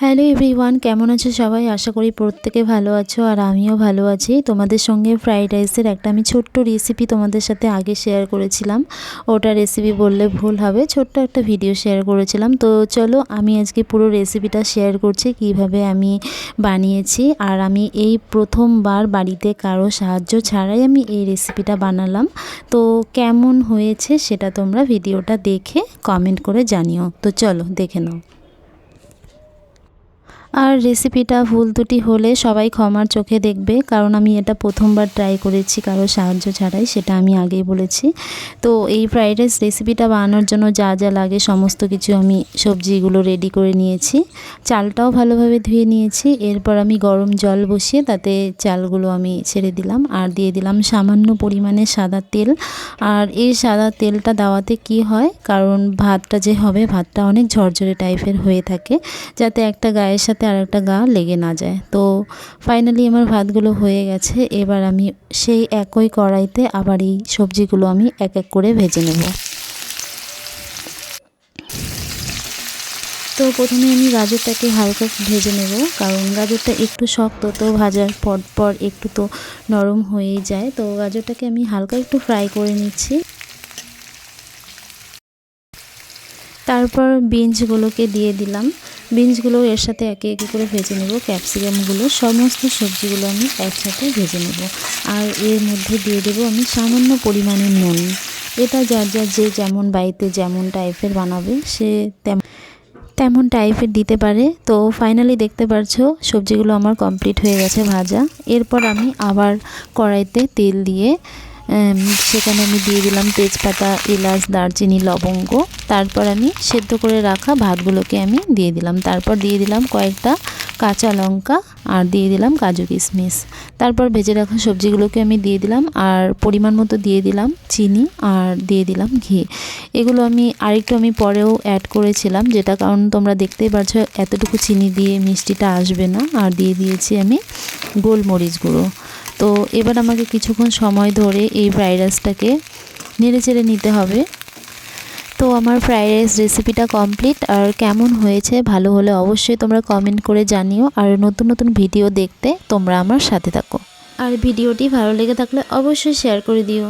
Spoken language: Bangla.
হ্যালো এভরিওয়ান কেমন আছো সবাই? আশা করি প্রত্যেকে ভালো আছো আর আমিও ভালো আছি। তোমাদের সঙ্গে ফ্রাইড রাইসের একটা আমি ছোট্ট রেসিপি তোমাদের সাথে আগে শেয়ার করেছিলাম। ওটা রেসিপি বললে ভুল হবে, ছোট্ট একটা ভিডিও শেয়ার করেছিলাম। তো চলো, আমি আজকে পুরো রেসিপিটা শেয়ার করছি, কীভাবে আমি বানিয়েছি। আর আমি এই প্রথমবার বাড়িতে কারও সাহায্য ছাড়াই আমি এই রেসিপিটা বানালাম। তো কেমন হয়েছে সেটা তোমরা ভিডিওটা দেখে কমেন্ট করে জানিও। তো চলো, দেখে নাও। আর রেসিপিটা ভুল দুটি হলে সবাই ক্ষমার চোখে দেখবে, কারণ আমি এটা প্রথমবার ট্রাই করেছি কারও সাহায্য ছাড়াই, সেটা আমি আগেই বলেছি। তো এই ফ্রাইড রাইস রেসিপিটা বানানোর জন্য যা যা লাগে সমস্ত কিছু আমি সবজিগুলো রেডি করে নিয়েছি। চালটাও ভালোভাবে ধুয়ে নিয়েছি, এরপর আমি গরম জল বসিয়ে তাতে চালগুলো আমি ছেড়ে দিলাম আর দিয়ে দিলাম সামান্য পরিমাণে সাদা তেল। আর এই সাদা তেলটা দেওয়াতে কি হয়, কারণ ভাতটা যে হবে ভাতটা অনেক ঝরঝরে টাইপের হয়ে থাকে, যাতে একটা গায়ের সাথে আর একটা গা লেগে না যায়। তো ফাইনালি আমার ভাতগুলো হয়ে গেছে। এবার আমি সেই একই কড়াইতে আবার এই সবজিগুলো আমি এক এক করে ভেজে নেব। তো প্রথমে আমি গাজরটাকে হালকা ভেজে নেব, কারণ গাজরটা একটু শক্ত, তো ভাজার পর পর একটু তো নরম হয়েই যায়। তো গাজরটাকে আমি হালকা একটু ফ্রাই করে নিচ্ছি। তারপর বিনসগুলোকে দিয়ে দিলাম। বিনসগুলো এর সাথে একে একে করে ভেজে নেব, ক্যাপসিকামগুলো, সমস্ত সবজিগুলো আমি একসাথে ভেজে নেব। আর এর মধ্যে দিয়ে দেবো আমি সামান্য পরিমাণের নুন। এটা যার যার যে যেমন বাড়িতে যেমন টাইপের বানাবে, সে তেমন তেমন টাইপের দিতে পারে। তো ফাইনালি দেখতে পারছ, সবজিগুলো আমার কমপ্লিট হয়ে গেছে ভাজা। এরপর আমি আবার কড়াইতে তেল দিয়ে সেখানে আমি দিয়ে দিলাম তেজপাতা, এলাচ, দারচিনি, লবঙ্গ। তারপর আমি সেদ্ধ করে রাখা ভাতগুলোকে আমি দিয়ে দিলাম। তারপর দিয়ে দিলাম কয়েকটা কাঁচা লঙ্কা আর দিয়ে দিলাম কাজু কিশমিশ। তারপর ভেজে রাখা সবজিগুলোকে আমি দিয়ে দিলাম আর পরিমাণ মতো দিয়ে দিলাম চিনি আর দিয়ে দিলাম ঘি। এগুলো আমি আরেকটু আমি পরেও অ্যাড করেছিলাম, যেটা কারণ তোমরা দেখতেই পারছ এতটুকু চিনি দিয়ে মিষ্টিটা আসবে না। আর দিয়ে দিয়েছি আমি গোলমরিচ গুঁড়ো। তো এবার আমাকে কিছুক্ষণ সময় ধরে এই ফ্রাইড রাইসটাকে নেড়ে চেড়ে নিতে হবে। তো আমার ফ্রাইড রাইস রেসিপিটা কমপ্লিট আর কেমন হয়েছে, ভালো হলে অবশ্যই তোমরা কমেন্ট করে জানিও আর নতুন নতুন ভিডিও দেখতে তোমরা আমার সাথে থাকো। আর ভিডিওটি ভালো লেগে থাকলে অবশ্যই শেয়ার করে দিও।